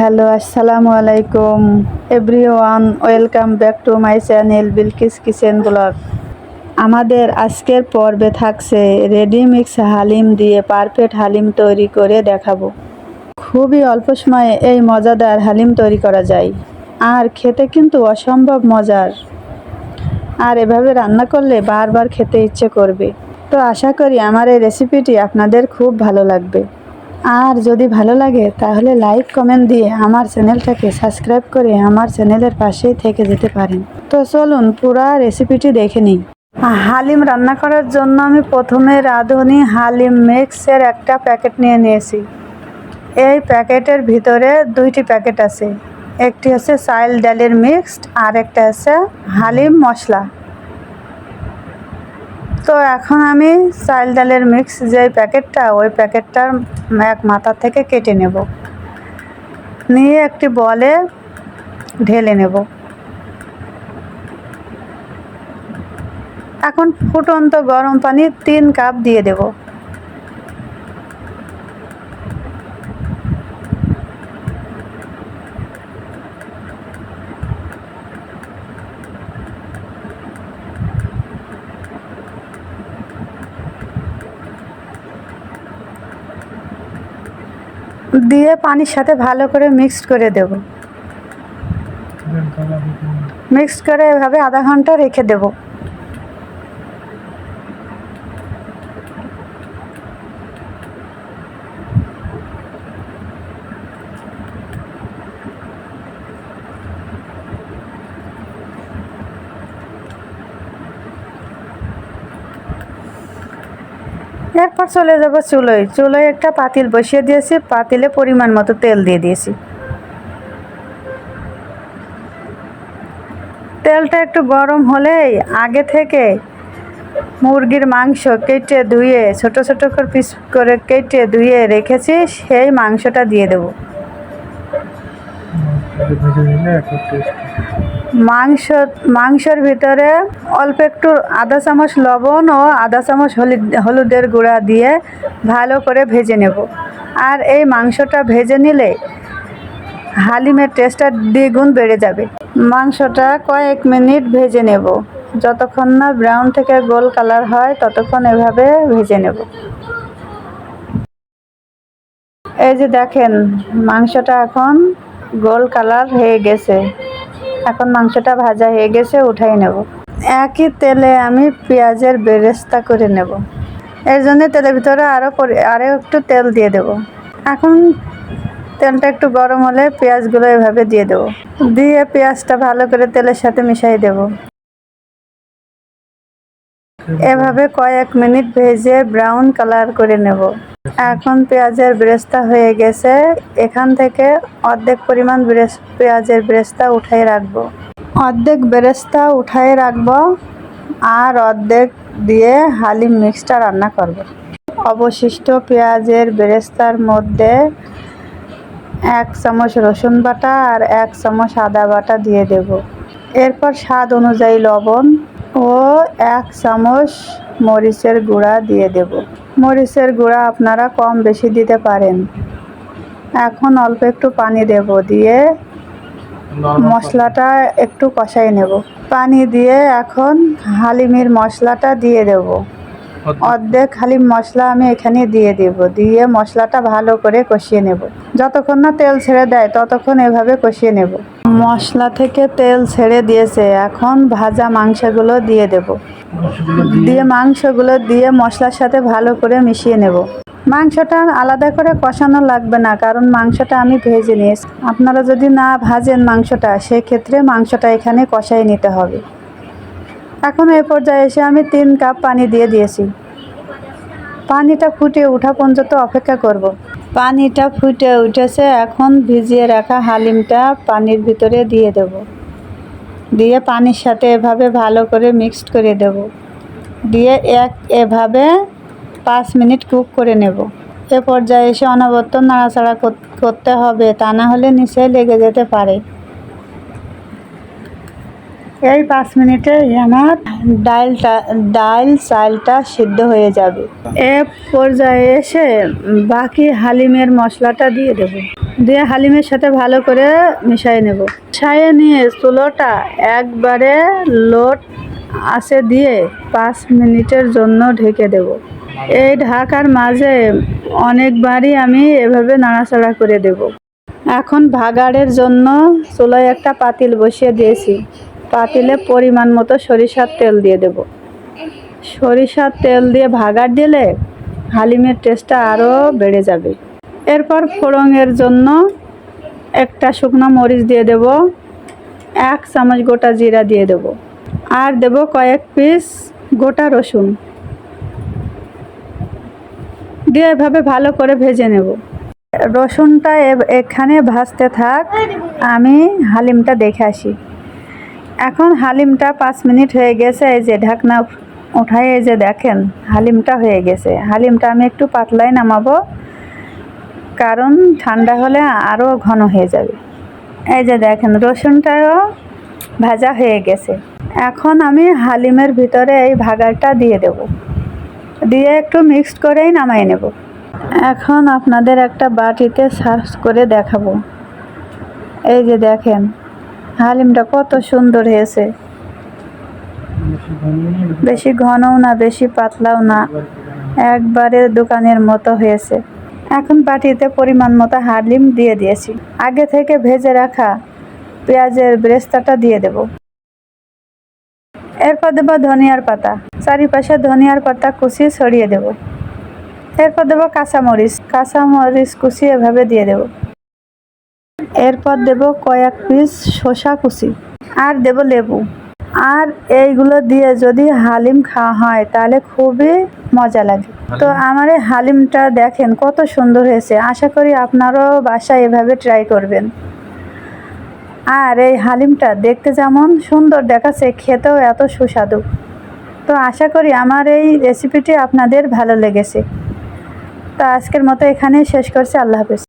Hello, আসসালামু আলাইকুম। Everyone, welcome back to my channel Bilkis kitchen blog. আমাদের আজকের পর্বে থাকছে রেডি মিক্স হালিম দিয়ে পারফেক্ট হালিম তৈরি করে দেখাবো। খুবই অল্প সময়ে এই মজাদার হালিম তৈরি করা যায়। আর খেতে কিন্তু অসম্ভব মজার। আর এভাবে রান্না করলে বারবার খেতে ইচ্ছে করবে। তো আশা করি আমার এই রেসিপিটি আপনাদের খুব ভালো লাগবে। আর যদি ভালো লাগে, তাহলে লাইক কমেন্ট দিয়ে আমার চ্যানেলটাকে সাবস্ক্রাইব করে আমার চ্যানেলের পাশেই থেকে যেতে পারেন। তো চলুন পুরা রেসিপিটি দেখে নিই। হালিম রান্না করার জন্য আমি প্রথমে রাঁধুনি হালিম মিক্সের একটা প্যাকেট নিয়ে নিয়েছি। এই প্যাকেটের ভিতরে দুইটি প্যাকেট আছে। একটি হচ্ছে চাইল ডালের মিক্সড আর একটা হচ্ছে হালিম মশলা। তো এখন আমি চাল ডালের মিক্স যে প্যাকেটটা, ওই প্যাকেটটার এক মাথা থেকে কেটে নেব। নিয়ে একটি বলে ঢেলে নেব। এখন ফুটন্ত গরম পানি তিন কাপ দিয়ে দেব। দিয়ে পানির সাথে ভালো করে মিক্সড করে দেব। মিক্সড করে এভাবে আধা ঘণ্টা রেখে দেব। এরপর চলে যাব চুলোয়। চুলোয় একটা পাতিল বসিয়ে দিয়েছি, পাতিলে পরিমাণ মতো তেল দিয়ে দিয়েছি। তেলটা একটু গরম হলেই আগে থেকে মুরগির মাংস কেটে ধুয়ে, ছোট ছোট করে পিস করে কেটে ধুয়ে রেখেছি, সেই মাংসটা দিয়ে দেবো। মাংস মাংসের ভিতরে অল্প একটু আধা চামচ লবণ ও আধা চামচ হলুদ হলুদের গুঁড়া দিয়ে ভালো করে ভেজে নেব। আর এই মাংসটা ভেজে নিলে হালিমের টেস্টটা দ্বিগুণ বেড়ে যাবে। মাংসটা কয়েক মিনিট ভেজে নেব। যতক্ষণ না ব্রাউন থেকে গোল কালার হয়, ততক্ষণ এভাবে ভেজে নেব। এই যে দেখেন, মাংসটা এখন গোল কালার হয়ে গেছে। এখন মাংসটা ভাজা হয়ে গেছে, উঠাই নেব। একই তেলে আমি পেঁয়াজের বেরেস্তা করে নেব। এর জন্য তেলের ভিতরে আরও আরও একটু তেল দিয়ে দেব। এখন তেলটা একটু গরম হলে পেঁয়াজগুলো এভাবে দিয়ে দেবো। দিয়ে পেঁয়াজটা ভালো করে তেলের সাথে মিশাই দেব। এভাবে কয়েক মিনিট ভেজে ব্রাউন কালার করে নেব। এখন পেঁয়াজের ব্রেস্তা হয়ে গেছে। এখান থেকে অর্ধেক পরিমাণ পেঁয়াজের ব্রেস্তা উঠাই রাখব। অর্ধেক বেরেস্তা উঠাই রাখব আর অর্ধেক দিয়ে হালিম মিক্সটা রান্না করব। অবশিষ্ট পেঁয়াজের বেরেস্তার মধ্যে এক চামচ রসুন বাটা আর এক চামচ আদা বাটা দিয়ে দেব। এরপর স্বাদ অনুযায়ী লবণ ও এক চামচ মরিচের গুঁড়া দিয়ে দেব। মরিচের গুঁড়া আপনারা কম বেশি দিতে পারেন। এখন অল্প একটু পানি দেব দিয়ে মশলাটা একটু কষাই নেব। পানি দিয়ে এখন হালিমের মশলাটা দিয়ে দেব। অর্ধেক হালিম মশলা আমি এখানে দিয়ে দেব। দিয়ে মশলাটা ভালো করে কষিয়ে নেব। যতক্ষণ না তেল ছেড়ে দেয়, ততক্ষণ এভাবে কষিয়ে নেব। মশলা থেকে তেল ছেড়ে দিয়েছে, এখন ভাজা মাংসগুলো দিয়ে দেব। দিয়ে মাংসগুলো দিয়ে মশলার সাথে ভালো করে মিশিয়ে নেব। মাংসটা আলাদা করে কষানো লাগবে না, কারণ মাংসটা আমি ভেজে নিয়েছি। আপনারা যদি না ভাজেন মাংসটা, সেক্ষেত্রে মাংসটা এখানে কষাই নিতে হবে। এখন এ পর্যায়ে এসে আমি তিন কাপ পানি দিয়ে দিয়েছি। পানিটা ফুটে ওঠা পর্যন্ত অপেক্ষা করব। পানিটা ফুটে উঠেছে, এখন ভিজিয়ে রাখা হালিমটা পানির ভিতরে দিয়ে দেব। দিয়ে পানির সাথে এভাবে ভালো করে মিক্সড করে দেব। দিয়ে এক এভাবে পাঁচ মিনিট কুক করে নেব। এ পর্যায়ে এসে অনবরত নাড়াচাড়া কর- করতে হবে, তা না হলে নিচে লেগে যেতে পারে। এই পাঁচ মিনিটে আমার ডালটা ডাল চালটা সিদ্ধ হয়ে যাবে। এ পর্যায়ে এসে বাকি হালিমের মশলাটা দিয়ে দেব। দিয়ে হালিমের সাথে ভালো করে মিশিয়ে নেব। মিশিয়ে নিয়ে চুলোটা একবারে লোট আসে দিয়ে পাঁচ মিনিটের জন্য ঢেকে দেব। এই ঢাকার মাঝে অনেকবারই আমি এভাবে নাড়াচাড়া করে দেব। এখন ভাগাড়ের জন্য চুলায় একটা পাতিল বসিয়ে দিয়েছি। পাতিলে পরিমাণ মতো সরিষার তেল দিয়ে দেব। সরিষার তেল দিয়ে ভাগার দিলে হালিমের টেস্টটা আরও বেড়ে যাবে। এরপর ফোড়নের জন্য একটা শুকনো মরিচ দিয়ে দেব, এক চামচ গোটা জিরা দিয়ে দেব, আর দেব কয়েক পিস গোটা রসুন। দিয়ে এভাবে ভালো করে ভেজে নেব। রসুনটা এখানে ভাজতে থাক, আমি হালিমটা দেখে আসি। এখন হালিমটা পাঁচ মিনিট হয়ে গেছে, এই যে ঢাকনা উঠাই এই যে দেখেন, হালিমটা হয়ে গেছে। হালিমটা আমি একটু পাতলাই নামাবো, কারণ ঠান্ডা হলে আরও ঘন হয়ে যাবে। এই যে দেখেন, রসুনটাও ভাজা হয়ে গেছে। এখন আমি হালিমের ভিতরে এই ভাগারটা দিয়ে দেব। দিয়ে একটু মিক্সড করেই নামাই নেব। এখন আপনাদের একটা বাটিতে সার্চ করে দেখাবো। এই যে দেখেন হালিমটা কত সুন্দর হয়েছে। বেশি ঘনও না, বেশি পাতলাও না, একবারে দোকানের মতো হয়েছে। এখন বাটিতে পরিমাণ মতো হালিম দিয়ে দিয়েছি। আগে থেকে ভেজে রাখা পেঁয়াজের ব্রেস্তাটা দিয়ে দেব। এরপর দেবো ধনিয়ার পাতা। চারিপাশে ধনিয়ার পাতা কুচিয়ে ছড়িয়ে দেব। এরপর দেবো কাঁচামরিচ। কাঁচামরিচ কুচিয়ে এভাবে দিয়ে দেব। এরপর দেব কয়েক পিস শসা কুচি আর দেব লেবু। আর এইগুলো দিয়ে যদি হালিম খাওয়া হয় তাহলে খুবই মজা লাগে। তো আমার এই হালিমটা দেখেন কত সুন্দর হয়েছে। আশা করি আপনারাও বাসায় এভাবে ট্রাই করবেন। আর এই হালিমটা দেখতে যেমন সুন্দর দেখাচ্ছে খেতেও এত সুস্বাদু। তো আশা করি আমার এই রেসিপিটি আপনাদের ভালো লেগেছে। তো আজকের মতো এখানেই শেষ করছি। আল্লাহ হাফেজ।